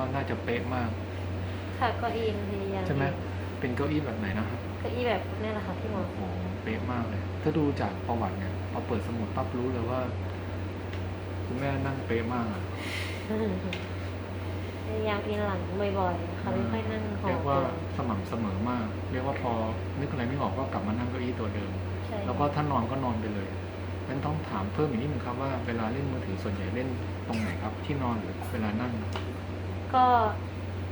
ว่าน่าจะเป๊ะมาก ค่ะเก็อีมันพยายามใช่ไหมเป็นเก้าอี้แบบไหนนะครับ เก็อีแบบนี่แหละค่ะที่หมอโอ้โหเป๊ะมากเลย ถ้าดูจากประวัติเนี่ยพอเปิดสมุดปั๊บรู้เลยว่าคุณแม่นั่งเป๊ะมากอะพยายามอินหลังบ่อยๆค่ะไม่ค่อยนั่งหอเรียกว่าตัวสม่ำเสมอมาก เรียกว่าพอนึกอะไรไม่ออกก็กลับมานั่งเก้าอี้ตัวเดิม ใช่แล้วก็ถ้านอนก็นอนไปเลยงั้นต้องถามเพิ่มอีกนิดนึงครับว่าเวลาเล่นมือถือส่วนใหญ่เล่นตรงไหนครับ ที่นอนหรือเวลานั่ง ก็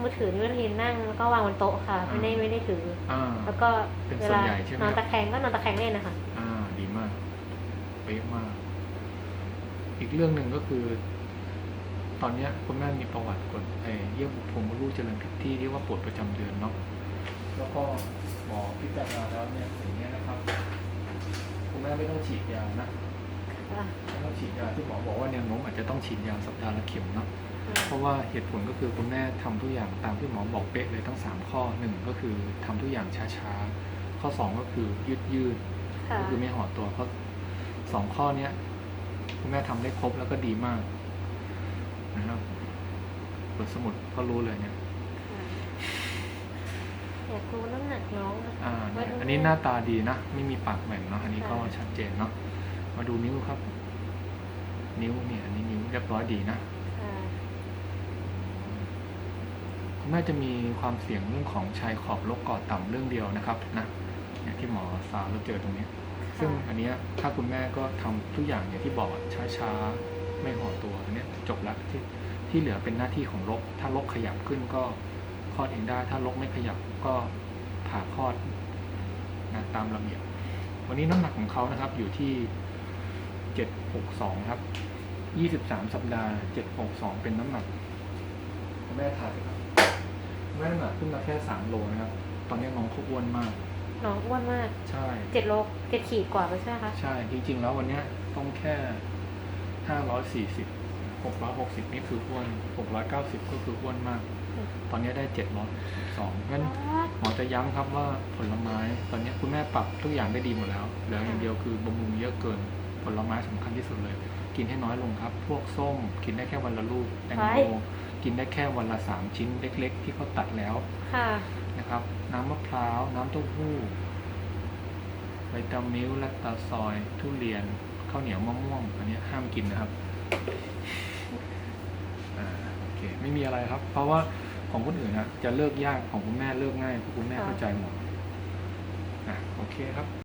มือถือนี่ไม่ได้นั่งแล้วก็วางบนโต๊ะค่ะ ไม่ได้ไม่ได้ถือ อ่า แล้วก็เป็นเวส่วนลาใหญ่ใช่ไหม นอนตะแคงก็นอนตะแคงเล่นนะคะ อ่า ดีมากเป๊ะมาก อีกเรื่องหนึ่งก็คือ ตอนเนี้ยคุณแม่มีประวัติกดไอ้เยื่อบุโพรงมดลูกเจริญผิดที่เรียกว่าปวดประจำเดือนเนาะแล้วก็หมอพิจารณาแล้วเนี่ยอย่างเงี้ยนะครับ คุณแม่ไม่ต้องฉีดยานะค่ะไม่ต้องฉีดยาที่หมอบอกว่าแนวโน้มอาจจะต้องฉีดยาสัปดาห์ละเข็มเนาะ เพราะว่าเหตุผลก็คือคุณแม่ทำทุกอย่างตามที่หมอบอกเป๊ะเลยทั้ง 3 ข้อหนึ่งก็คือทำทุกอย่างช้าๆ ข้อ 2 ก็คือยืดยืดๆค่ะก็คือไม่ห่อตัวข้อสองข้อเนี้ยคุณแม่ทำได้ครบแล้วก็ดีมากนะครับเปิดสมุดก็รู้เลยเนี่ยอยากรู้น้ำหนักน้องอะอ่าว่าเนี่ยอันนี้หน้าตาดีนะ ไม่มีปากแหว่งเนาะอันนี้ก็ค่ะชัดเจนเนาะมาดูนิ้วครับ นิ้วเนี่ยอันนี้นิ้วเรียบร้อยดีนะ ค่ะคุณแม่จะมีความเสี่ยงเรื่องของชายขอบลกกอดต่ำเรื่องเดียวนะครับนะเนี่ยที่หมอสาวแล้วเจอตรงเนี้ยซึ่งอันเนี้ยถ้าคุณแม่ก็ทำทุกอย่างอย่างที่บอกอะช้าๆไม่ห่อตัวอันเนี้ยจบละที่ที่เหลือเป็นหน้าที่ของลกถ้าลกขยับขึ้นก็คลอดเองได้ ถ้าลกไม่ขยับก็ผ่าคลอดนะตามระเบียบ วันนี้น้ำหนักของเขานะครับ อยู่ที่เจ็ดหกสองครับยี่สิบสามสัปดาห์เจ็ดหกสองเป็นน้ำหนักคุณแม่ถ่ายสิครับคุณ แม่น้ำหนักขึ้นมาแค่สามโลนะครับ ตอนนี้น้องเขาอ้วนมาก น้องอ้วนมากใช่ เจ็ดโลเจ็ดขีดกว่าไปใช่ไหมคะ ใช่ จริงๆ แล้ววันเนี้ยต้องแค่ห้าร้อยสี่สิบหกร้อยหกสิบนี่คืออ้วนหกร้อยเก้าสิบก็คืออ้วนมาก อืม ตอนนี้ได้เจ็ดร้อยสองงั้นหมอจะย้ำครับว่าผลไม้ ตอนนี้คุณแม่ปรับทุกอย่างได้ดีหมดแล้วเหลืออย่างเดียวคือบำรุงเยอะเกิน ผลไม้สำคัญที่สุดเลย กินให้น้อยลงครับ พวกส้มกินได้แค่วันละลูกแตงโม กินได้แค่วันละสามชิ้นเล็ก ๆ ที่เขาตัดแล้วค่ะนะครับ น้ำมะพร้าว น้ำเต้าหู้ไวตามิลแลคตาซอย ทุเรียนข้าวเหนียวมะม่วงอันนี้ห้ามกินนะครับอ่าโอเคไม่มีอะไรครับ เพราะว่าของคนอื่นนะจะเลิกยากของคุณแม่เลิกง่ายเพราะคุณแม่ค่ะเข้าใจหมดอะโอเคครับ